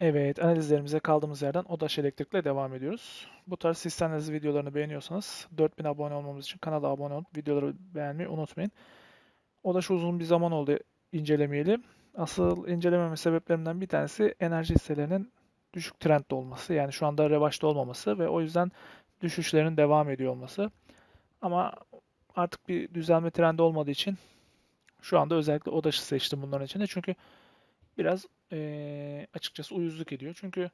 Evet, analizlerimize kaldığımız yerden Odaş Elektrik'le devam ediyoruz. Bu tarz sistem analizi videolarını beğeniyorsanız 4000 abone olmamız için kanala abone olup videoları beğenmeyi unutmayın. Odaş uzun bir zaman oldu incelemeyeli. Asıl incelememe sebeplerinden bir tanesi enerji hisselerinin düşük trendde olması. Yani şu anda revaçta olmaması ve o yüzden düşüşlerin devam ediyor olması. Ama artık bir düzelme trendi olmadığı için şu anda özellikle Odaş'ı seçtim bunların içinde. Çünkü biraz eee, açıkçası uyuzluk ediyor. Çünkü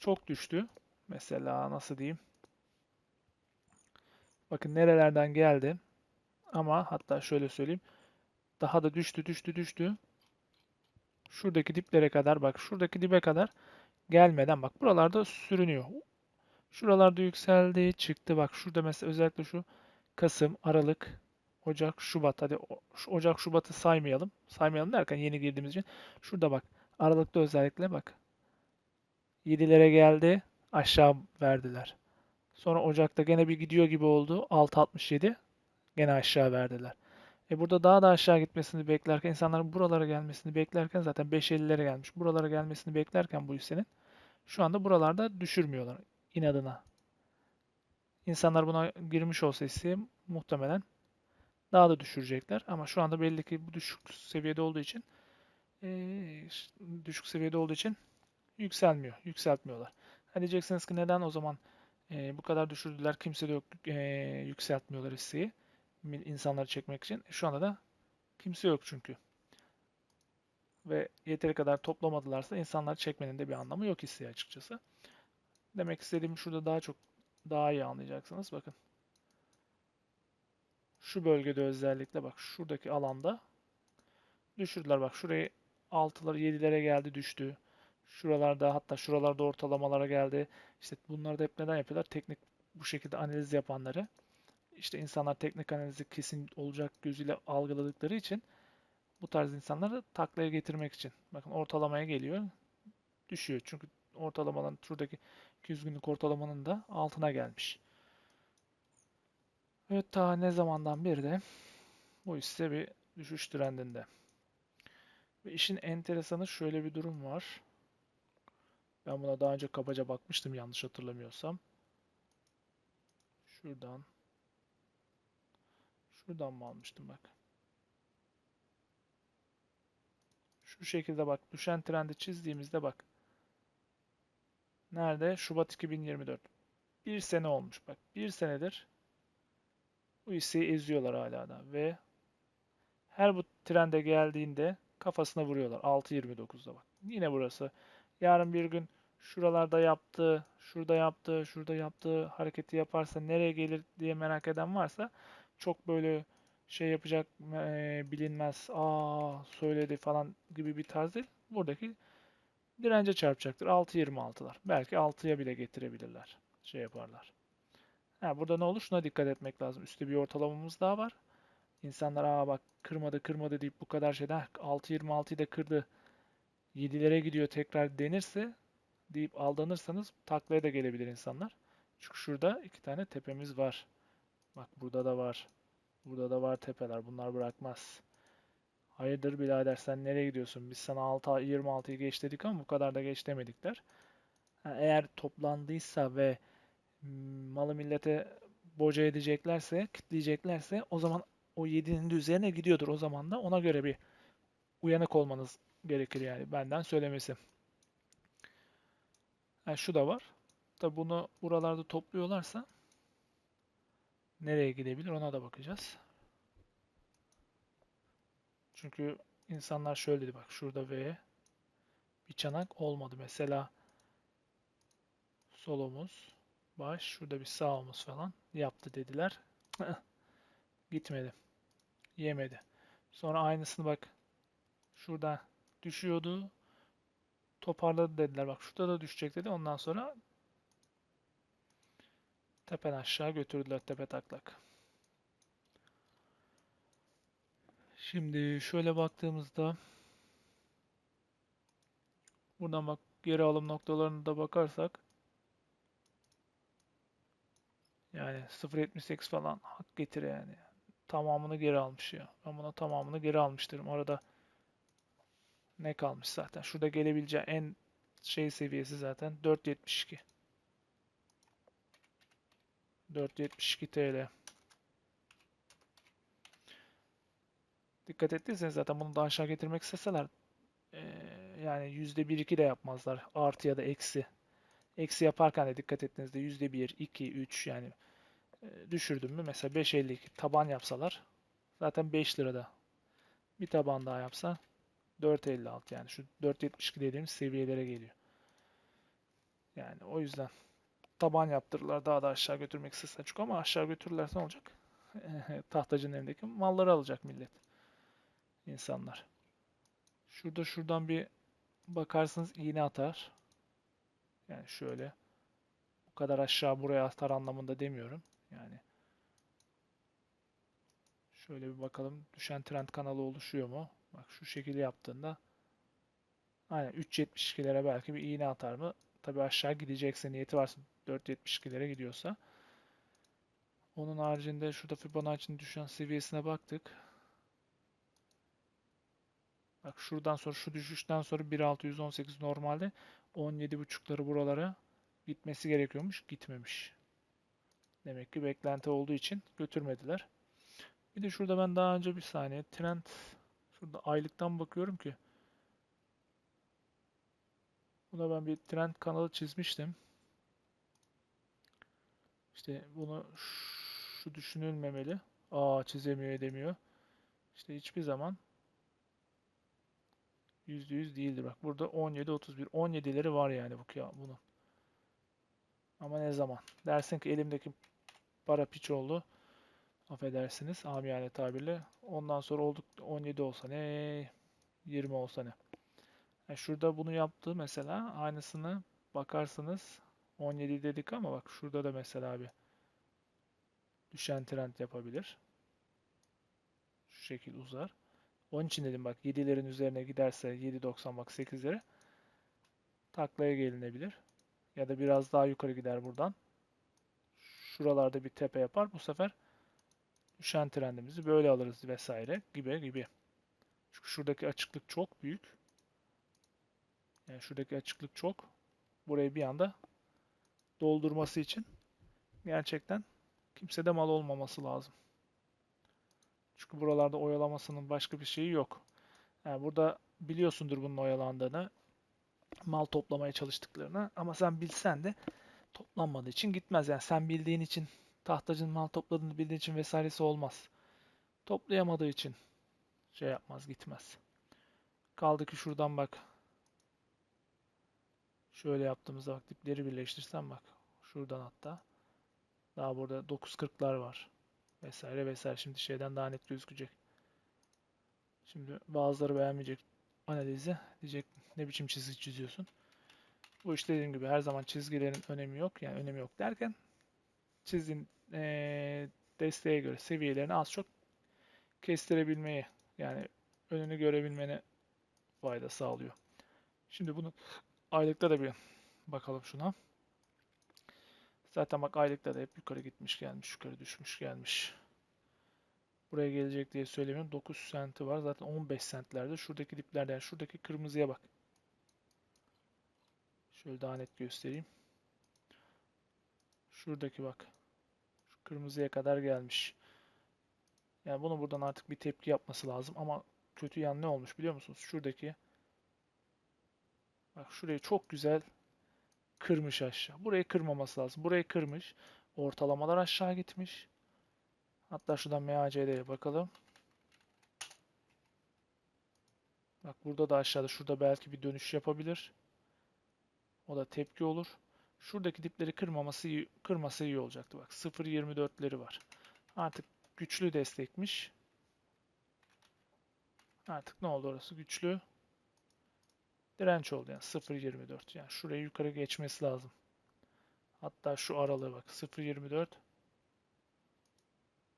çok düştü. Mesela nasıl diyeyim? Bakın nerelerden geldi. Ama hatta şöyle söyleyeyim. Daha da düştü, düştü, düştü. Şuradaki diplere kadar bak. Şuradaki dibe kadar gelmeden bak. Buralarda sürünüyor. Şuralarda yükseldi, çıktı. Bak şurada mesela özellikle şu Kasım, Aralık, Ocak, Şubat. Hadi Ocak, Şubat'ı saymayalım. Saymayalım derken yeni girdiğimiz için. Şurada bak. Aralıkta özellikle bak. 7'lere geldi. Aşağı verdiler. Sonra Ocak'ta gene bir gidiyor gibi oldu. 6.67. Gene aşağı verdiler. E burada daha da aşağı gitmesini beklerken, insanların buralara gelmesini beklerken zaten 5.50'lere gelmiş. Buralara gelmesini beklerken bu hissenin şu anda buralarda düşürmüyorlar inadına. İnsanlar buna girmiş olsa hisseye muhtemelen daha da düşürecekler. Ama şu anda belli ki bu düşük seviyede olduğu için düşük seviyede olduğu için yükselmiyor. Yükseltmiyorlar. Ha diyeceksiniz ki neden o zaman bu kadar düşürdüler kimse de yok yükseltmiyorlar hisseyi insanları çekmek için. E, Şu anda da kimse yok çünkü. Ve yeteri kadar toplamadılarsa insanları çekmenin de bir anlamı yok hisseye açıkçası. Demek istediğim şurada daha çok daha iyi anlayacaksınız. Bakın. Şu bölgede özellikle bak şuradaki alanda düşürdüler. Bak şurayı 6'lara 7'lere geldi düştü. Şuralarda hatta şuralarda ortalamalara geldi. İşte bunları da hep neden yapıyorlar? Teknik bu şekilde analiz yapanları. İşte insanlar teknik analizi kesin olacak gözüyle algıladıkları için bu tarz insanları taklaya getirmek için. Bakın ortalamaya geliyor. Düşüyor. Çünkü ortalamaların şuradaki 200 günlük ortalamanın da altına gelmiş. Evet ta ne zamandan beri de bu hisse bir düşüş trendinde. Ve işin enteresanı şöyle bir durum var. Ben buna daha önce kabaca bakmıştım yanlış hatırlamıyorsam. Şuradan. Şuradan mı almıştım bak. Şu şekilde bak düşen trendi çizdiğimizde bak. Nerede? Şubat 2024. Bir sene olmuş bak. Bir senedir bu hisseyi eziyorlar hala da ve her bu trende geldiğinde kafasına vuruyorlar. 6.29'da bak. Yine burası. Yarın bir gün şuralarda yaptığı, şurada yaptığı, şurada yaptığı hareketi yaparsa nereye gelir diye merak eden varsa çok böyle şey yapacak eee, bilinmez. Aa söyledi falan gibi bir tarz değil. Buradaki dirence çarpacaktır. 6.26'lar. Belki 6'ya bile getirebilirler. Şey yaparlar. Ha, burada ne olur? Şuna dikkat etmek lazım. Üstte bir ortalamamız daha var. İnsanlar aa bak kırmadı kırmadı deyip bu kadar şeyden 6.26'yı da kırdı. 7'lere gidiyor tekrar denirse deyip aldanırsanız taklaya da gelebilir insanlar. Çünkü şurada iki tane tepemiz var. Bak burada da var. Burada da var tepeler. Bunlar bırakmaz. Hayırdır birader sen nereye gidiyorsun? Biz sana 6, 26'yı geç dedik ama bu kadar da geç demedikler. Eğer toplandıysa ve malı millete boca edeceklerse, kitleyeceklerse o zaman o 7'nin de üzerine gidiyordur. O zaman da ona göre bir uyanık olmanız gerekir yani benden söylemesi. Ha, şu da var. Tabi bunu buralarda topluyorlarsa nereye gidebilir ona da bakacağız. Çünkü insanlar şöyle dedi bak şurada V bir çanak olmadı. Mesela sol omuz, baş, şurada bir sağ omuz falan yaptı dediler. Gitmedi. Yemedi. Sonra aynısını bak şurada düşüyordu. Toparladı dediler. Bak şurada da düşecek dedi. Ondan sonra tepeden aşağı götürdüler tepe taklak. Şimdi şöyle baktığımızda buradan bak geri alım noktalarına da bakarsak yani 0.78 falan hak getire yani. Tamamını geri almış ya. Ben buna tamamını geri almış derim. Arada Ne kalmış zaten? Şurada gelebileceği en şey seviyesi zaten 4.72. 4.72 TL. Dikkat ettiyseniz zaten bunu da aşağı getirmek isteseler eee, yani %1-2 de yapmazlar. Artı ya da eksi. Eksi yaparken de dikkat ettiğinizde %1, 2, 3 yani düşürdüm mü mesela 5.52 taban yapsalar zaten 5 lirada. Bir taban daha yapsa 4.56 yani şu 4.72 dediğimiz seviyelere geliyor. Yani o yüzden taban yaptırırlar daha da aşağı götürmek istese çok ama aşağı götürürlerse ne olacak? Tahtacının elindeki malları alacak millet. insanlar. Şurada şuradan bir bakarsınız iğne atar. Yani şöyle bu kadar aşağı buraya atar anlamında demiyorum. Yani şöyle bir bakalım düşen trend kanalı oluşuyor mu? Bak şu şekilde yaptığında aynen 3.72'lere belki bir iğne atar mı? Tabii aşağı gidecekse niyeti varsa 4.72'lere gidiyorsa. Onun haricinde şurada Fibonacci'nin düşen seviyesine baktık. Bak şuradan sonra şu düşüşten sonra 1.618 normalde 17.5'ları buralara gitmesi gerekiyormuş. Gitmemiş. Demek ki beklenti olduğu için götürmediler. Bir de şurada ben daha önce bir saniye trend şurada aylıktan bakıyorum ki Buna ben bir trend kanalı çizmiştim. İşte bunu şu düşünülmemeli. Aa çizemiyor edemiyor. İşte hiçbir zaman %100 değildir. Bak burada 17 31 17'leri var yani bu ya bunun. Ama ne zaman? Dersin ki elimdeki para piç oldu. Affedersiniz amiyane tabirle. Ondan sonra olduk 17 olsa ne 20 olsa ne. Yani şurada bunu yaptı mesela aynısını bakarsınız 17 dedik ama bak şurada da mesela bir düşen trend yapabilir. Şu şekil uzar. Onun için dedim bak 7'lerin üzerine giderse 7.90 bak 8'lere taklaya gelinebilir. Ya da biraz daha yukarı gider buradan. Şuralarda bir tepe yapar. Bu sefer düşen trendimizi böyle alırız vesaire gibi gibi. Çünkü şuradaki açıklık çok büyük. Yani şuradaki açıklık çok. Burayı bir anda doldurması için gerçekten kimsede mal olmaması lazım. Çünkü buralarda oyalamasının başka bir şeyi yok. Yani burada biliyorsundur bunun oyalandığını, mal toplamaya çalıştıklarını ama sen bilsen de toplanmadığı için gitmez. Yani sen bildiğin için tahtacının mal topladığını bildiğin için vesairesi olmaz. Toplayamadığı için şey yapmaz, gitmez. Kaldı ki şuradan bak. Şöyle yaptığımızda bak dipleri birleştirsem bak. Şuradan hatta. Daha burada 9.40'lar var vesaire vesaire. Şimdi şeyden daha net gözükecek. Şimdi bazıları beğenmeyecek analizi. Diyecek ne biçim çizgi çiziyorsun. Bu işte dediğim gibi her zaman çizgilerin önemi yok. Yani önemi yok derken çizdiğin ee, desteğe göre seviyelerini az çok kestirebilmeyi yani önünü görebilmene fayda sağlıyor. Şimdi bunu aylıkta da bir bakalım şuna. Zaten bak aylıkta da hep yukarı gitmiş gelmiş, yukarı düşmüş gelmiş. Buraya gelecek diye söylemiyorum. 9 senti var. Zaten 15 sentlerde. Şuradaki diplerde yani şuradaki kırmızıya bak. Şöyle daha net göstereyim. Şuradaki bak. Şu kırmızıya kadar gelmiş. Yani bunu buradan artık bir tepki yapması lazım ama kötü yan ne olmuş biliyor musunuz? Şuradaki bak şurayı çok güzel kırmış aşağı. Burayı kırmaması lazım. Burayı kırmış. Ortalamalar aşağı gitmiş. Hatta şuradan MACD'ye bakalım. Bak burada da aşağıda şurada belki bir dönüş yapabilir. O da tepki olur. Şuradaki dipleri kırmaması iyi, kırması iyi olacaktı. Bak 0.24'leri var. Artık güçlü destekmiş. Artık ne oldu orası? Güçlü direnç oldu yani 0.24 yani şuraya yukarı geçmesi lazım. Hatta şu aralığı bak 0.24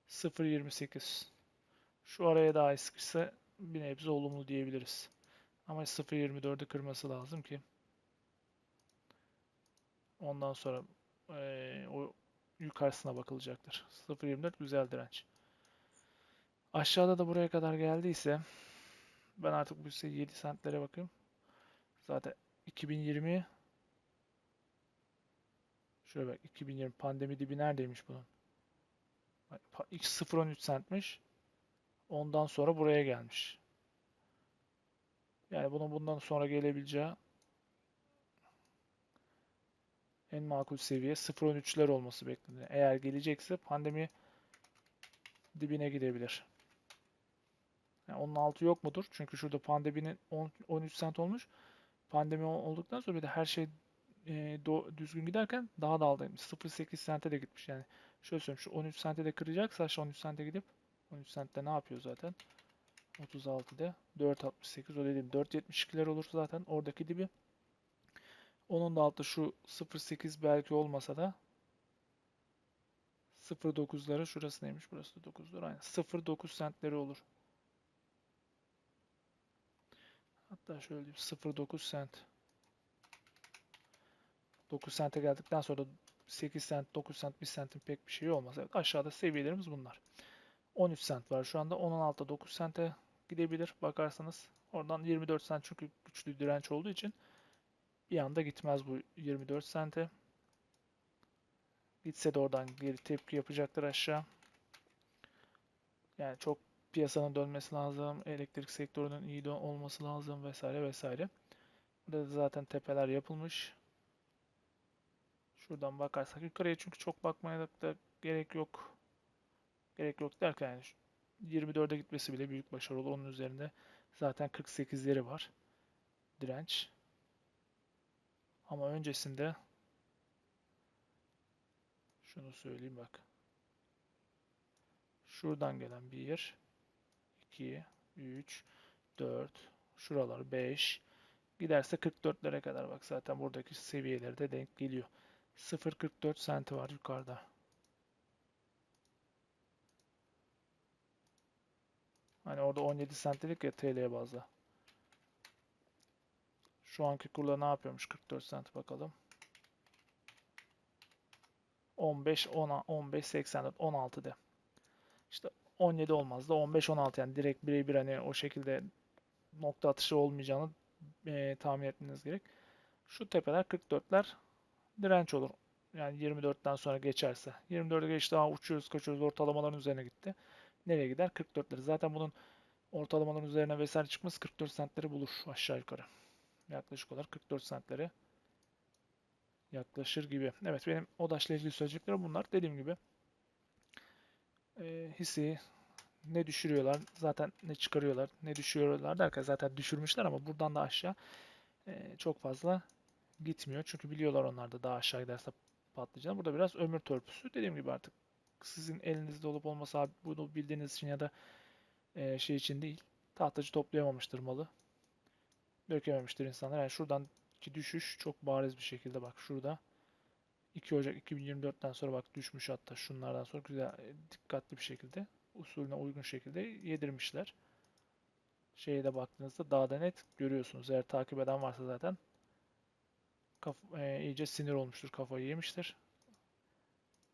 0.28 şu araya daha sıkışsa bir nebze olumlu diyebiliriz. Ama 0.24'ü kırması lazım ki ondan sonra e, o yukarısına bakılacaktır. 0.24 güzel direnç. Aşağıda da buraya kadar geldiyse Ben artık bu hisse 7 sentlere bakayım. Zaten 2020 Şöyle bak 2020 pandemi dibi neredeymiş bunun? Bak, pa- ilk 0.13 centmiş. Ondan sonra buraya gelmiş. Yani bunun bundan sonra gelebileceği en makul seviye 0.13'ler olması bekleniyor. Eğer gelecekse pandemi dibine gidebilir. Yani onun altı yok mudur? Çünkü şurada pandeminin 10, 13 cent olmuş. Pandemi ol- olduktan sonra bir de her şey e, do- düzgün giderken daha da aldaymış. 0.8 sente de gitmiş yani. Şöyle söyleyeyim şu 13 sente de kıracaksa aşağı 13 sente gidip 13 sentte ne yapıyor zaten? 36'da 4.68 o dediğim 4.72'ler olur zaten oradaki dibi. Onun da altı şu 0.8 belki olmasa da 0.9'ları şurası neymiş? Burası da 9'dur. Aynen. 0.9 sentleri olur. Hatta şöyle diyeyim. 0.9 sent. 9 sente geldikten sonra 8 sent, 9 sent, 1 sentin pek bir şeyi olmaz. Evet, aşağıda seviyelerimiz bunlar. 13 sent var şu anda. 16 9 sente gidebilir bakarsanız. Oradan 24 sent çünkü güçlü direnç olduğu için bir anda gitmez bu 24 sente. Gitse de oradan geri tepki yapacaktır aşağı. Yani çok piyasanın dönmesi lazım. Elektrik sektörünün iyi de olması lazım vesaire vesaire. Burada da zaten tepeler yapılmış. Şuradan bakarsak yukarıya çünkü çok bakmaya da gerek yok. Gerek yok derken yani 24'e gitmesi bile büyük başarı olur. Onun üzerinde zaten 48'leri var. Direnç. Ama öncesinde şunu söyleyeyim bak. Şuradan gelen 1 2 3 4 şuralar 5 giderse 44'lere kadar bak zaten buradaki seviyeleri de denk geliyor. 0.44 senti var yukarıda. Hani orada 17 sentlik ya TL'ye bazda. Şu anki kurla ne yapıyormuş 44 sent bakalım. 15 10 15 84 16 de. İşte 17 olmaz da 15 16 yani direkt birebir hani o şekilde nokta atışı olmayacağını e, tahmin etmeniz gerek. Şu tepeler 44'ler direnç olur. Yani 24'ten sonra geçerse. 24'e geçti daha uçuyoruz kaçıyoruz ortalamaların üzerine gitti. Nereye gider? 44'leri. Zaten bunun ortalamaların üzerine vesaire çıkması 44 centleri bulur aşağı yukarı. Yaklaşık olarak 44 centleri yaklaşır gibi. Evet benim ODAŞ'la ilgili söyleyeceklerim bunlar. Dediğim gibi e, hisseyi ne düşürüyorlar zaten ne çıkarıyorlar ne düşürüyorlar derken zaten düşürmüşler ama buradan da aşağı e, çok fazla gitmiyor. Çünkü biliyorlar onlar da daha aşağı giderse patlayacağını. Burada biraz ömür törpüsü. Dediğim gibi artık sizin elinizde olup olmasa bunu bildiğiniz için ya da e, şey için değil. Tahtacı toplayamamıştır malı. Dökememiştir insanlar. Yani şuradan ki düşüş çok bariz bir şekilde bak şurada 2 Ocak 2024'ten sonra bak düşmüş hatta şunlardan sonra güzel e, dikkatli bir şekilde usulüne uygun şekilde yedirmişler. Şeye de baktığınızda daha da net görüyorsunuz. Eğer takip eden varsa zaten kaf e, iyice sinir olmuştur, kafayı yemiştir.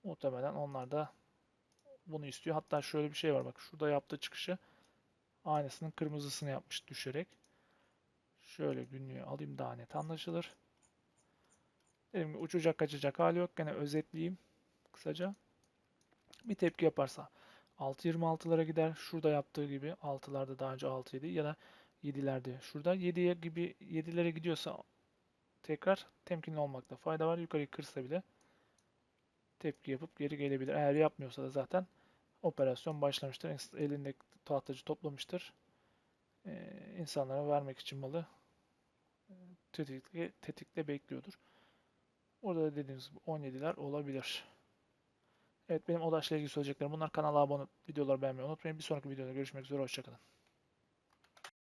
Muhtemelen onlar da bunu istiyor. Hatta şöyle bir şey var bak şurada yaptığı çıkışı aynısının kırmızısını yapmış düşerek. Şöyle günlüğü alayım daha net anlaşılır. Dedim ki uçacak kaçacak hali yok. Gene özetleyeyim kısaca. Bir tepki yaparsa 6.26'lara gider. Şurada yaptığı gibi 6'larda daha önce 6 7 ya da 7'lerde. Şurada 7'ye gibi 7'lere gidiyorsa tekrar temkinli olmakta fayda var. Yukarıyı kırsa bile tepki yapıp geri gelebilir. Eğer yapmıyorsa da zaten operasyon başlamıştır. Elinde tahtacı toplamıştır. Ee, insanlara vermek için malı tetikle, tetikle bekliyordur. Orada da dediğiniz gibi 17'ler olabilir. Evet benim ODAŞ'la ilgili söyleyeceklerim bunlar. Kanala abone olup videoları beğenmeyi unutmayın. Bir sonraki videoda görüşmek üzere. Hoşçakalın.